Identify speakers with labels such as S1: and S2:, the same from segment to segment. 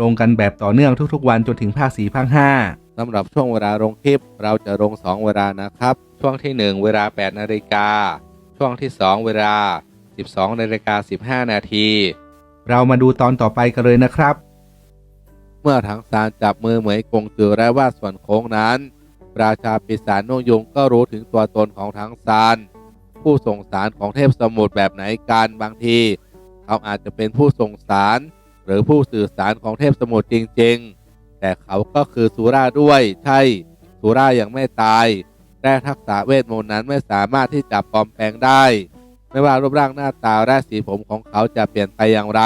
S1: ลงกันแบบต่อเนื่องทุกๆ วันจนถึงภาค4ภาค5
S2: สำหรับช่วงเวลาลงคลิป เราจะลง 2 เวลานะครับ ช่วงที่ 1 เวลา 8 นาฬิกา ช่วงที่ 2 เวลา 12 นาฬิกา 15 นาที
S1: เรามาดูตอนต่อไปกันเลยนะครับ
S2: เมื่อถังซานจับมือเหมยกงจือและว่าส่วนโค้งนั้น ราชาปีศาจนุ่งยุงก็รู้ถึงตัวตนของถังซานผู้ส่งสารของเทพสมุทรแบบไหนกันบางที เขาอาจจะเป็นผู้ส่งสาร หรือผู้สื่อสารของเทพสมุทรจริง ๆ แต่เขาก็คือสุราด้วยใช่สุรายังไม่ตาย แต่ทักษะเวทมนต์นั้นไม่สามารถที่จะปลอมแปลงได้ ไม่ว่ารูปร่างหน้าตาและสีผมของเขาจะเปลี่ยนไปอย่างไร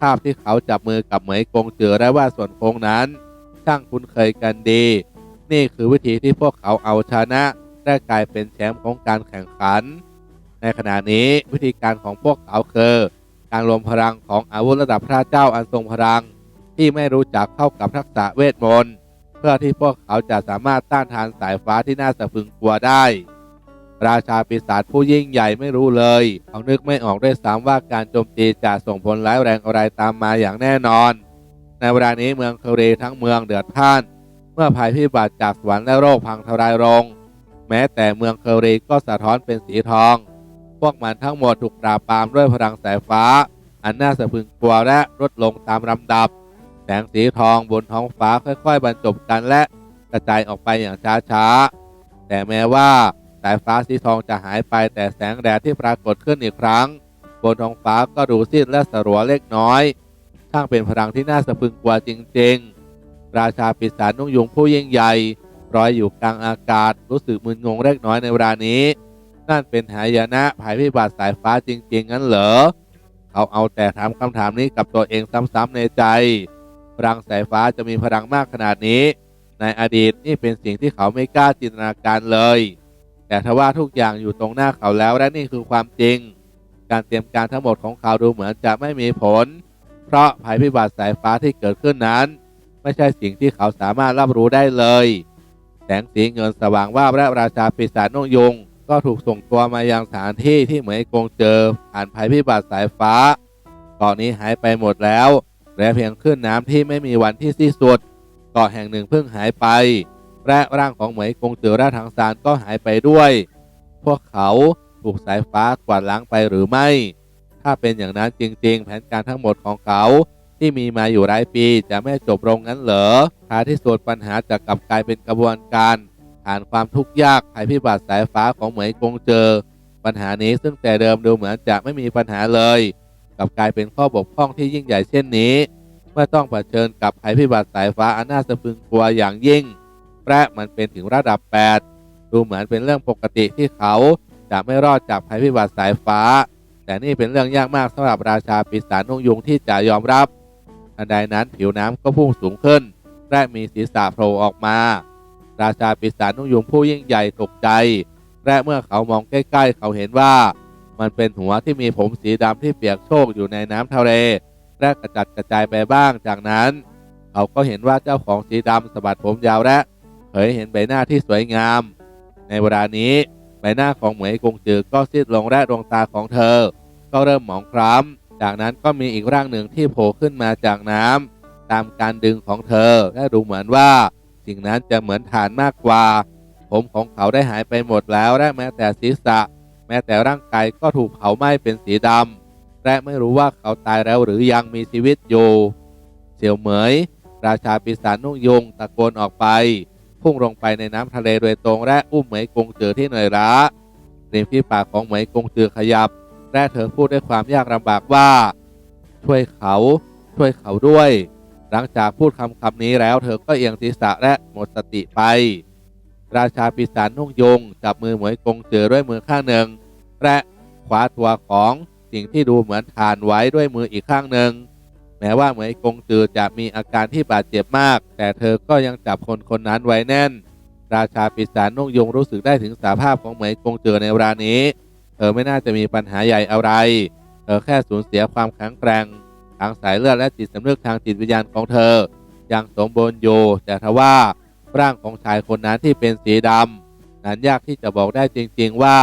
S2: ภาพที่เขาจับมือกับเหมยกงเจือและว่าส่วนโค้งนั้น ช่างคุ้นเคยกันดี นี่คือวิธีที่พวกเขาเอาชนะ และกลายเป็นแชมป์ของการแข่งขัน ในขณะนี้วิธีการของพวกเขาคือ การรวมพลังของอาวุธระดับพระเจ้าอันทรงพลัง ที่ไม่รู้จักเข้ากับทักษะเวทมนต์เพื่อที่พวกเขาจะสามารถต้านทานสายฟ้าที่น่าสะพรึงกลัวได้ ราชาปีศาจผู้ยิ่งใหญ่ไม่รู้เลย เขานึกไม่ออกด้วยซ้ำว่าการโจมตีจะส่งผลร้ายแรงอะไรตามมาอย่างแน่นอน ในเวลานี้เมืองเคเรทั้งเมืองเดือดพล่าน เมื่อภัยพิบัติจากสวรรค์และโรคพังทลายลงแม้แต่เมืองเคเรก็สะท้อนเป็นสีทอง วกมันทั้งหมดถูกปราบปรามด้วยพลังสายฟ้า อันน่าสะพึงกลัวและลดลงตามลำดับ แสงสีทองบนท้องฟ้าค่อยๆ บรรจบกันและกระจายออกไปอย่างช้าๆ แต่แม้ว่าสายฟ้าสีทองจะหายไปแต่แสงแดดที่ปรากฏขึ้นอีกครั้ง บนท้องฟ้าก็ดูซีดและสลัวเล็กน้อยช่างเป็นพลังที่น่าสะพึงกลัวจริงๆ ราชาปีศาจนุ่งยุงผู้ยิ่งใหญ่ลอยอยู่กลางอากาศรู้สึกมึนงงเล็กน้อยในเวลานี้ นั่นเป็นหายนะภัยพิบัติสายฟ้าจริง ๆ งั้นเหรอ เขาเอาแต่ถามคำถามนี้กับตัวเองซ้ำๆในใจ พลังสายฟ้าจะมีพลังมากขนาดนี้ ในอดีตนี่เป็นสิ่งที่เขาไม่กล้าจินตนาการเลย แต่ทว่าทุกอย่างอยู่ตรงหน้าเขาแล้วและนี่คือความจริง การเตรียมการทั้งหมดของเขาดูเหมือนจะไม่มีผล เพราะภัยพิบัติสายฟ้าที่เกิดขึ้นนั้น ไม่ใช่สิ่งที่เขาสามารถรับรู้ได้เลย แสงสีเงินสว่างว่าและราชาปีศาจนุ่งยุง ก็ถูกส่งตัวมายังสถานที่ที่เหมยกงเจอผ่านภัยพิบัติสายฟ้าเกาะนี้หายไปหมดแล้วเหลือเพียงขึ้นน้ำที่ไม่มีวันที่สิ้นสุดเกาะแห่งหนึ่งเพิ่งหายไป และร่างของเหมยกงเจอและทางซานก็หายไปด้วย พวกเขาถูกสายฟ้ากวาดล้างไปหรือไม่ ถ้าเป็นอย่างนั้นจริง ๆ แผนการทั้งหมดของเขาที่มีมาอยู่หลายปีจะไม่จบลงงั้นเหรอท้ายที่สุดปัญหาจะกลับกลายเป็นกระบวนการ ผ่านความทุกข์ยากภัยพิบัติสายฟ้าของเหมยกงเจอ ปัญหานี้ซึ่งแต่เดิมดูเหมือนจะไม่มีปัญหาเลยกลับกลายเป็นข้อบกพร่องที่ยิ่งใหญ่เช่นนี้ เมื่อต้องเผชิญกับภัยพิบัติสายฟ้าอันน่าสะพรึงกลัวอย่างยิ่งและมันเป็นถึงระดับ 8 ดูเหมือนเป็นเรื่องปกติที่เขาจะไม่รอดจากภัยพิบัติสายฟ้า แต่นี่เป็นเรื่องยากมากสำหรับราชาปีศาจนุ่งยุงที่จะยอมรับทันใดนั้นผิวน้ำก็พุ่งสูงขึ้นและมีศีรษะโผล่ออกมา ราชาปีศาจนุ่งยุงผู้ยิ่งใหญ่ตกใจ และเมื่อเขามองใกล้ๆ เขาเห็นว่า มันเป็นหัวที่มีผมสีดำที่เปียกโชกอยู่ในน้ำทะเลและกระจัดกระจายไปบ้างจากนั้น เขาก็เห็นว่าเจ้าของสีดำสะบัดผมยาวและเผยเห็นใบหน้าที่สวยงาม ในเวลานี้ใบหน้าของเหมยกงจือก็ซีดลงและดวงตาของเธอ ก็เริ่มหมองคล้ำจากนั้นก็มีอีกร่างหนึ่งที่โผล่ขึ้นมาจากน้ำตามการดึงของเธอและดูเหมือนว่า สิ่งนั้นจะเหมือนฐานมากกว่า ผมของเขาได้หายไปหมดแล้วและแม้แต่ศีรษะ แม้แต่ร่างกายก็ถูกเผาไหม้เป็นสีดำและไม่รู้ว่าเขาตายแล้วหรือยังมีชีวิตอยู่เสี่ยวเหมย ราชาปีศาจนุ่งยงตะโกนออกไปพุ่งลงไปในน้ำทะเลโดยตรงและอุ้มเหมยกงจือที่เหนื่อยล้าริมฝีปากของเหมยกงจือขยับและเธอพูดด้วยความยากลำบากว่า ช่วยเขา ช่วยเขาด้วย หลังจากพูดคำคำนี้แล้ว เธอก็เอียงศีรษะและหมดสติไป ราชาปีศาจนุ่งยง จับมือเหมยกงเจือด้วยมือข้างหนึ่ง และขวาตัวของสิ่งที่ดูเหมือนฐานไว้ด้วยมืออีกข้างหนึ่ง แม้ว่าเหมยกงจือจะมีอาการที่บาดเจ็บมาก แต่เธอก็ยังจับคนคนนั้นไว้แน่น ราชาปีศาจนุ่งยงรู้สึกได้ถึงสาภาพของเหมยกงจือในเวลานี้ เธอไม่น่าจะมีปัญหาใหญ่อะไร เธอแค่สูญเสียความแข็งแกร่ง ทางสายเลือดและจิตสำนึกทางจิตวิญญาณของเธอ ยังสมบูรณ์อยู่ แต่ทว่าร่างของชายคนนั้นที่เป็นสีดำนั้นยากที่จะบอกได้จริง ๆ ว่า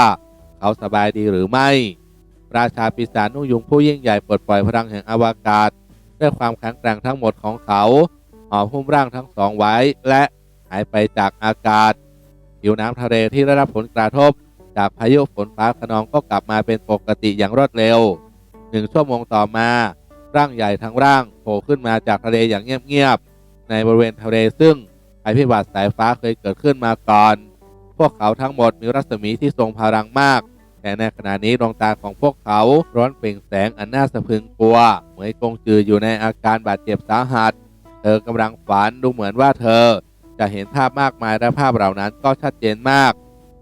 S2: เขาสบายดีหรือไม่ ราชาปีศาจนุ่งยุงผู้ยิ่งใหญ่ปลดปล่อยพลังแห่งอวกาศด้วยความแข็งแกร่งทั้งหมดของเขาห่อหุ้มร่างทั้งสองไว้ และหายไปจากอากาศผิวน้ำทะเลที่ได้รับผลกระทบ จากพายุฝนฟ้าขนองก็กลับมาเป็นปกติอย่างรวดเร็วหนึ่งชั่วโมงต่อมา ร่างใหญ่ทั้งร่างโผล่ขึ้นมาจากทะเลอย่างเงียบๆในบริเวณทะเลซึ่งภัยพิบัติสายฟ้าเคยเกิดขึ้นมาก่อน พวกเขาทั้งหมดมีรัศมีที่ทรงพลังมาก แต่ในขณะนี้ดวงตาของพวกเขาร้อนเปล่งแสงอันน่าสะพรึงกลัว เหมยกงจืออยู่ในอาการบาดเจ็บสาหัส เธอกำลังฝันดูเหมือนว่าเธอ จะเห็นภาพมากมายและภาพเหล่านั้นก็ชัดเจนมาก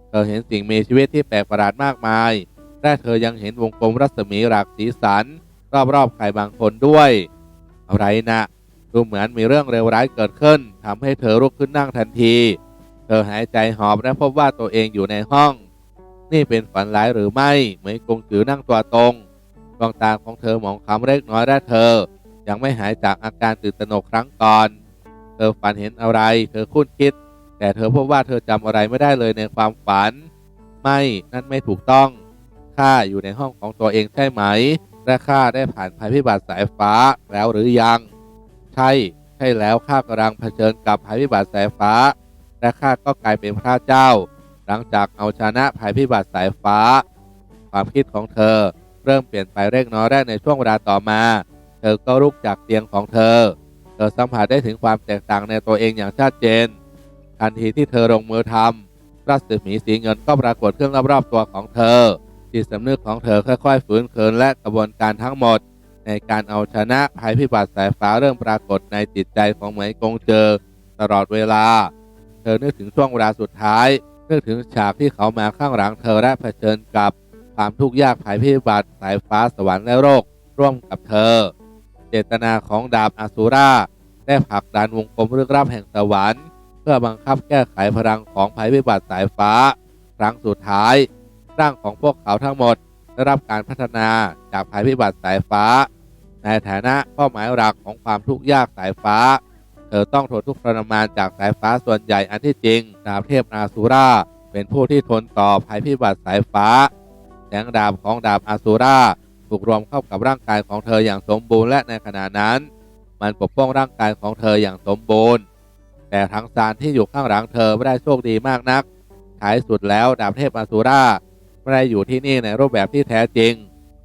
S2: เธอเห็นสิ่งมีชีวิตที่แปลกประหลาดมากมาย และเธอยังเห็นวงกลมรัศมีหลากสีสัน รอบๆใครบางคนด้วยอะไรนะดูเหมือนมีเรื่องเลวร้ายเกิดขึ้นทำให้เธอลุกขึ้นนั่งทันที เธอหายใจหอบและพบว่าตัวเองอยู่ในห้อง นี่เป็นฝันร้ายหรือไม่เหมยกงจือนั่งตัวตรงดวงตาของเธอหมองคล้ำเล็กน้อยและเธอ ยังไม่หายจากอาการตื่นตระหนกครั้งก่อน เธอฝันเห็นอะไร เธอคุ้นคิด แต่เธอพบว่าเธอจำอะไรไม่ได้เลยในความฝัน ไม่นั่นไม่ถูกต้องข้าอยู่ในห้องของตัวเองใช่ไหม และข้าได้ผ่านภัยพิบัติสายฟ้าแล้วหรือยัง ใช่ ใช่แล้วข้ากำลังเผชิญกับภัยพิบัติสายฟ้า และข้าก็กลายเป็นพระเจ้า หลังจากเอาชนะภัยพิบัติสายฟ้า ความคิดของเธอเริ่มเปลี่ยนไปเล็กน้อยแรกในช่วงเวลาต่อมา เธอก็ลุกจากเตียงของเธอ เธอสัมผัสได้ถึงความแตกต่างในตัวเองอย่างชัดเจน ทันทีที่เธอลงมือทำรัศมีสีเงินก็ปรากฏขึ้นรอบๆตัวของเธอ จิตสำนึกของเธอค่อยๆฝืนเคืนและกระบวนการทั้งหมด ในการเอาชนะภัยพิบัติสายฟ้าเริ่มปรากฏในจิตใจของเหมยกงเจอ ตลอดเวลา เธอนึกถึงช่วงเวลาสุดท้ายนึกถึงฉากที่เขามาข้างหลังเธอและเผชิญกับความทุกข์ยากภัยพิบัติสายฟ้าสวรรค์และโรค ร่วมกับเธอ เจตนาของดาบอสูราได้ผลักดันวงกลมลึกลับแห่งสวรรค์ เพื่อบังคับแก้ไขพลังของภัยพิบัติสายฟ้า ครั้งสุดท้าย ร่างของพวกเขาทั้งหมดได้รับการพัฒนาจากภัยพิบัติสายฟ้า ในฐานะเป้าหมายหลักของความทุกข์ยากสายฟ้า เธอต้องทนทุกข์ทรมานจากสายฟ้าส่วนใหญ่อันที่จริงดาบเทพอาสูราเป็นผู้ที่ทนต่อภัยพิบัติสายฟ้าแสงดาบของดาบอาสูราถูกรวมเข้ากับร่างกายของเธออย่างสมบูรณ์และในขณะนั้น มันปกป้องร่างกายของเธออย่างสมบูรณ์ แต่ทั้งซานที่อยู่ข้างหลังเธอไม่ได้โชคดีมากนักท้ายสุดแล้วดาบเทพอาสูรา ไม่ได้อยู่ที่นี่ในรูปแบบที่แท้จริง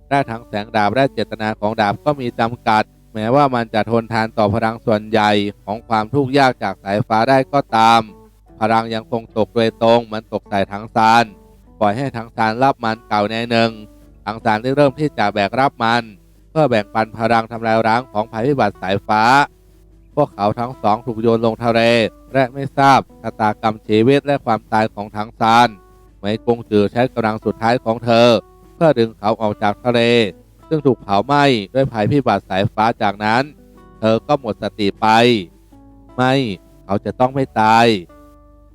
S2: และทั้งแสงดาบและเจตนาของดาบก็มีจำกัด แม้ว่ามันจะทนทานต่อพลังส่วนใหญ่ของความทุกข์ยากจากสายฟ้าได้ก็ตาม พลังยังคงตกโดยตรงมันตกใส่ทั้งซานปล่อยให้ทั้งซานรับมันเก่าในหนึ่งทั้งซานได้เริ่มที่จะแบกรับมัน เพื่อแบ่งปันพลังทำลายร้างของภัยพิบัติสายฟ้า พวกเขาทั้งสองถูกโยนลงทะเลและไม่ทราบชะตากรรมชีวิตและความตายของทั้งซาน มยกงจือใช้กำลังสุดท้ายของเธอ เพื่อดึงเขาออกจากทะเล ซึ่งถูกเผาไหม้ด้วยภัยพิบัติสายฟ้าจากนั้น เธอก็หมดสติไป ไม่เขาจะต้องไม่ตาย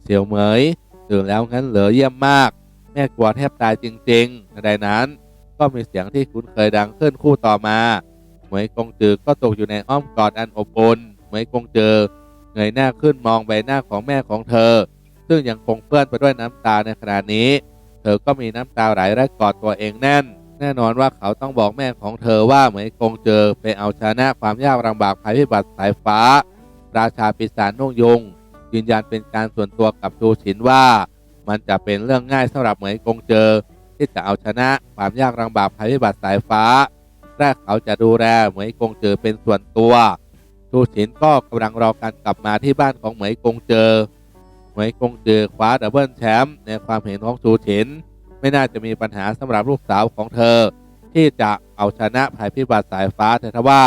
S2: เสี่ยวเหมยตื่นแล้วงั้นเหลือเยี่ยมมาก แม่กลัวแทบตายจริงๆในนั้น ก็มีเสียงที่คุ้นเคยดังขึ้นคู่ต่อมาเหมยกงจือก็ตกอยู่ในอ้อมกอดอันอบอุ่นเหมยกงจือเงยหน้าขึ้นมองใบหน้าของแม่ของเธอ ซึ่งยังคงเปื้อนไปด้วยน้ำตาในขณะนี้ เธอก็มีน้ำตาไหลและกอดตัวเองแน่น แน่นอนว่าเขาต้องบอกแม่ของเธอว่าเหมยกงเจอไปเอาชนะความยากลำบากภัยพิบัติสายฟ้า ราชาปีศาจนุ่งยง ยืนยันเป็นการส่วนตัวกับชูฉินว่า มันจะเป็นเรื่องง่ายสำหรับเหมยกงเจอ ที่จะเอาชนะความยากลำบากภัยพิบัติสายฟ้าและเขาจะดูแลเหมยกงเจอเป็นส่วนตัวชูฉินก็กำลังรอการกลับมาที่บ้านของเหมยกงเจอ มยกงเจอคว้าดับเบิลแชมป์ในความเห็นของชูฉิน ไม่น่าจะมีปัญหาสำหรับลูกสาวของเธอ ที่จะเอาชนะภัยพิบัติสายฟ้าแต่ทว่า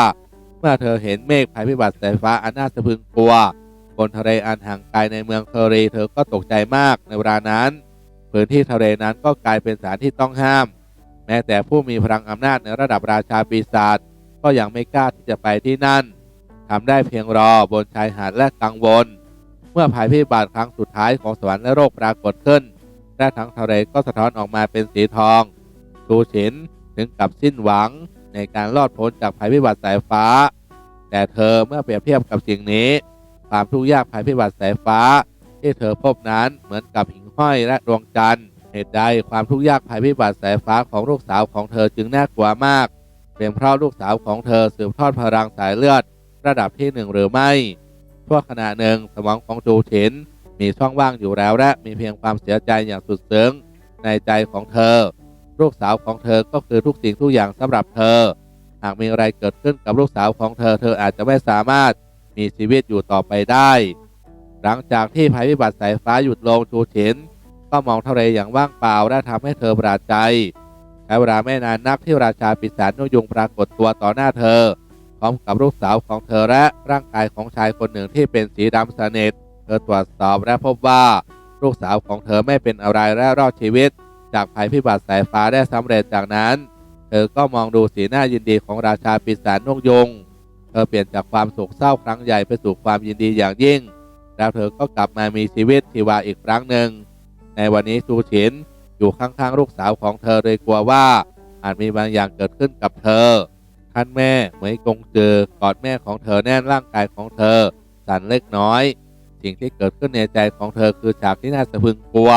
S2: เมื่อเธอเห็นเมฆภัยพิบัติสายฟ้าอันน่าสะพึงกลัวบนทะเลอันห่างไกลในเมืองเคอรีเธอก็ตกใจมากในเวลานั้น พื้นที่ทะเลนั้นก็กลายเป็นสถานที่ต้องห้าม แม้แต่ผู้มีพลังอำนาจในระดับราชาปีศาจก็ยังไม่กล้าที่จะไปที่นั่นทำได้เพียงรอบนชายหาดและกังวล เมื่อภัยพิบัติครั้งสุดท้ายของสวรรค์และโรคปรากฏขึ้นและทั้งทะเลก็สะท้อนออกมาเป็นสีทองชูฉินถึงกับสิ้นหวังในการรอดพ้นจากภัยพิบัติสายฟ้า แต่เธอเมื่อเปรียบเทียบกับสิ่งนี้ ความทุกข์ยากภัยพิบัติสายฟ้า ที่เธอพบนั้นเหมือนกับหิ่งห้อยและดวงจันทร์เหตุใดความทุกข์ยากภัยพิบัติสายฟ้าของลูกสาวของเธอจึงน่ากลัวมาก เป็นเพราะลูกสาวของเธอสืบทอดพลังสายเลือด ระดับที่หนึ่งหรือไม่ ชั่วขณะหนึ่ง สมองของจูฉินมีช่องว่างอยู่แล้วและมีเพียงความเสียใจอย่างสุดซึ้งในใจของเธอ ลูกสาวของเธอก็คือทุกสิ่งทุกอย่างสำหรับเธอ หากมีอะไรเกิดขึ้นกับลูกสาวของเธอ เธออาจจะไม่สามารถมีชีวิตอยู่ต่อไปได้ หลังจากที่ภัยพิบัติสายฟ้าหยุดลงจูฉินก็มองทะเลอย่างว่างเปล่าและทำให้เธอประหลาดใจใช้เวลาไม่นานนักที่ราชาปีศาจนกยุงปรากฏตัวต่อหน้าเธอ ร้อมกับลูกสาวของเธอและร่างกายของชายคนหนึ่งที่เป็นสีดำสนิทเธอตรวจสอบและพบว่า ลูกสาวของเธอไม่เป็นอะไรและรอดชีวิต จากภัยพิบัติสายฟ้าได้สำเร็จจากนั้น เธอก็มองดูสีหน้ายินดีของราชาปีศาจนกยุงเธอเปลี่ยนจากความโศกเศร้าครั้งใหญ่ไปสู่ความยินดีอย่างยิ่ง แล้วเธอก็กลับมามีชีวิตชีวาอีกครั้งหนึ่ง ในวันนี้ซูฉินอยู่ข้างๆลูกสาวของเธอโดยกลัวว่าอาจมีบางอย่างเกิดขึ้นกับเธอ ท่านแม่เหมยกงเจอกอดแม่ของเธอแน่นร่างกายของเธอ สั่นเล็กน้อย สิ่งที่เกิดขึ้นในใจของเธอคือฉากที่น่าสะพึงกลัว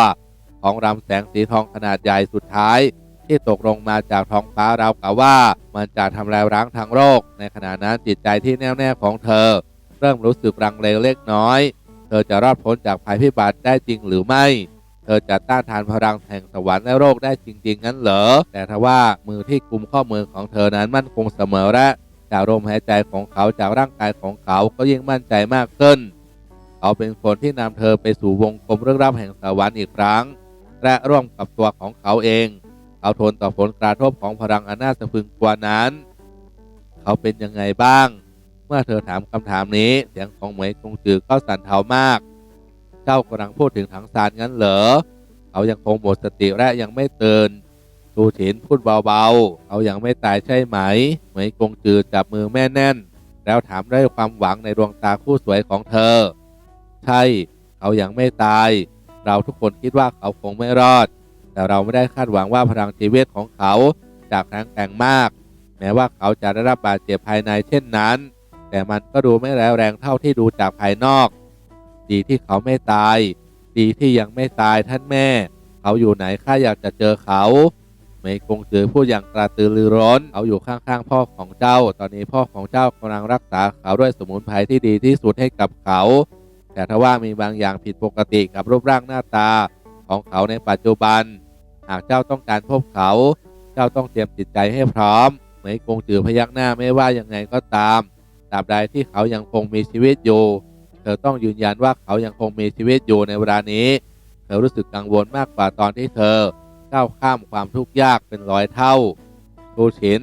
S2: ของรำแสงสีทองขนาดใหญ่สุดท้าย ที่ตกลงมาจากท้องฟ้าราวกับว่า มันจะทำลายร้างทางโลกในขณะนั้นจิตใจที่แน่วแน่ของเธอ เริ่มรู้สึกรังเลเล็กน้อย เธอจะรอดพ้นจากภัยพิบัติได้จริงหรือไม่ เธอจะต้านทานพลังแห่งสวรรค์และโรคได้จริง ๆ งั้นเหรอ แต่ทว่ามือที่กุมข้อมือของเธอนั้นมั่นคงเสมอและจากลมหายใจของเขาจากร่างกายของเขาก็ยิ่งมั่นใจมากขึ้น เขาเป็นคนที่นำเธอไปสู่วงกลมเรื่องราวแห่งสวรรค์อีกครั้ง และร่วมกับตัวของเขาเอง เขาทนต่อผลกระทบของพลังอันน่าสะพึงกว่านั้น เขาเป็นยังไงบ้าง เมื่อเธอถามคำถามนี้เสียงของเหมยกงจือก็สั่นเทามาก เจ้ากำลังพูดถึงถังซานงั้นเหรอเขายังคงหมดสติและยังไม่ตื่นตูฉินพูดเบาๆเขายังไม่ตายใช่ไหมเหมยกงจือจับมือแม่แน่น แล้วถามด้วยความหวังในดวงตาคู่สวยของเธอ ใช่ เขายังไม่ตาย เราทุกคนคิดว่าเขาคงไม่รอด แต่เราไม่ได้คาดหวังว่าพลังชีวิตของเขาจะแข็งแกร่งมาก แม้ว่าเขาจะได้รับบาดเจ็บภายในเช่นนั้น แต่มันก็ดูไม่แรงแรงเท่าที่ดูจากภายนอก ดีที่เขาไม่ตาย ดีที่ยังไม่ตายท่านแม่ เขาอยู่ไหนข้าอยากจะเจอเขาเมยกงจือพูดอย่างกระตือรือร้นเขาอยู่ข้างๆพ่อของเจ้า ตอนนี้พ่อของเจ้ากำลังรักษาเขาด้วยสมุนไพรที่ดีที่สุดให้กับเขา แต่ถ้าว่ามีบางอย่างผิดปกติกับรูปร่างหน้าตาของเขาในปัจจุบัน หากเจ้าต้องการพบเขา เจ้าต้องเตรียมจิตใจให้พร้อมเหมยกงจือพยักหน้าไม่ว่ายังไงก็ตามตราบใดที่เขายังคงมีชีวิตอยู่ เธอต้องยืนยันว่าเขายังคงมีชีวิตอยู่ในเวลานี้ เธอรู้สึกกังวลมากกว่าตอนที่เธอก้าวข้ามความทุกข์ยากเป็นร้อยเท่าทูชิน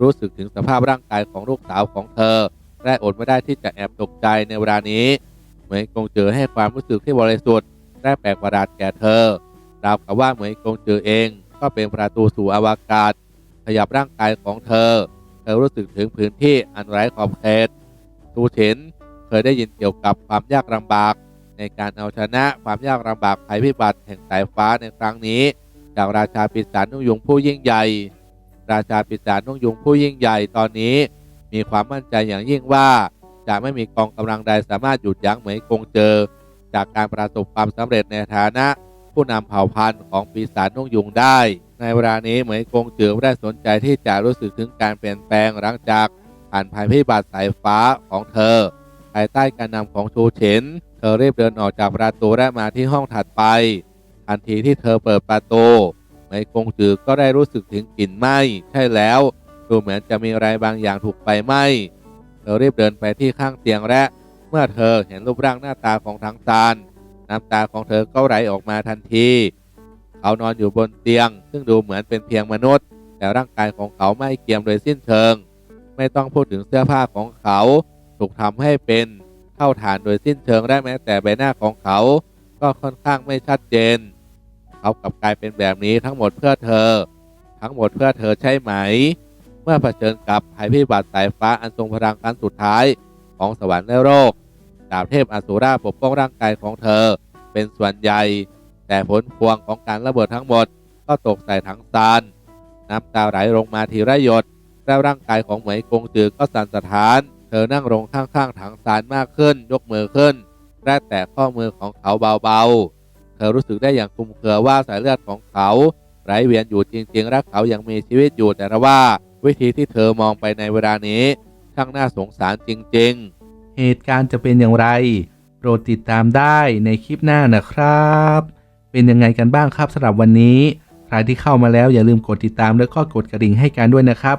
S2: รู้สึกถึงสภาพร่างกายของลูกสาวของเธอ และอดไม่ได้ที่จะแอบตกใจในเวลานี้เหมยกงจือให้ความรู้สึกที่บริสุทธิ์และแปลกประหลาดแก่เธอราวกับว่าเหมยกงจือเอง ก็เป็นประตูสู่อวกาศ ขยับร่างกายของเธอ เธอรู้สึกถึงพื้นที่อันไร้ขอบเขตทูเฉิน เคยได้ยินเกี่ยวกับความยากลำบาก ในการเอาชนะความยากลำบากภัยพิบัติแห่งสายฟ้าในครั้งนี้ จากราชาปีศาจนุ่งยุงผู้ยิ่งใหญ่ ราชาปีศาจนุ่งยุงผู้ยิ่งใหญ่ตอนนี้ มีความมั่นใจอย่างยิ่งว่า จะไม่มีกองกำลังใดสามารถหยุดยั้งเหมยกงเจอ จากการประสบความสำเร็จในฐานะ ผู้นำเผ่าพันธุ์ของปีศาจนุ่งยุงได้ในเวลานี้เหมยกงจือไม่ได้สนใจที่จะรู้สึกถึงการเปลี่ยนแปลงหลังจากผ่านภัยพิบัติสายฟ้าของเธอ ภายใต้การนำของชูเฉินเธอรีบเดินออกจากประตูและมาที่ห้องถัดไปทันทีที่เธอเปิดประตูเหมยกงจือก็ได้รู้สึกถึงกลิ่นไหม้ใช่แล้ว ดูเหมือนจะมีอะไรบางอย่างถูกไฟไหม้เธอรีบเดินไปที่ข้างเตียงและ เมื่อเธอเห็นรูปร่างหน้าตาของทั้งซานน้ำตาของเธอก็ไหลออกมาทันที เขานอนอยู่บนเตียง ซึ่งดูเหมือนเป็นเพียงมนุษย์ แต่ร่างกายของเขาไม่เกรียมโดยสิ้นเชิง ไม่ต้องพูดถึงเสื้อผ้าของเขา ถูกทำให้เป็นเท่าฐานโดยสิ้นเชิงและแม้แต่ใบหน้าของเขา ก็ค่อนข้างไม่ชัดเจน เขากลับกลายเป็นแบบนี้ทั้งหมดเพื่อเธอ ทั้งหมดเพื่อเธอใช่ไหมเเมื่อเผชิญกับภัยพิบัติสายฟ้าอันทรงพลังครั้งสุดท้ายของสวรรค์และโลกดาบเทพอสูราปกป้องร่างกายของเธอ เป็นส่วนใหญ่ แต่ผลพวงของการระเบิดทั้งหมดก็ตกใส่ถังซาน น้ำตาไหลลงมาทีละหยด แล้วร่างกายของเหมยกงจือก็สั่นสะท้าน เธอนั่งลงข้างๆถังซานมากขึ้น ยกมือขึ้นและแตะข้อมือของเขาเบาๆ เธอรู้สึกได้อย่างคลุมเครือว่าสายเลือดของเขาไหลเวียนอยู่จริงๆและเขายังมีชีวิตอยู่แต่ว่า วิธีที่เธอมองไปในเวลานี้ช่างน่าสงสารจริงๆ
S1: เหตุการณ์จะเป็นอย่างไร โปรดติดตามได้ในคลิปหน้านะครับ เป็นยังไงกันบ้างครับสำหรับวันนี้ ใครที่เข้ามาแล้วอย่าลืมกดติดตามแล้วก็กดกระดิ่งให้กันด้วยนะครับ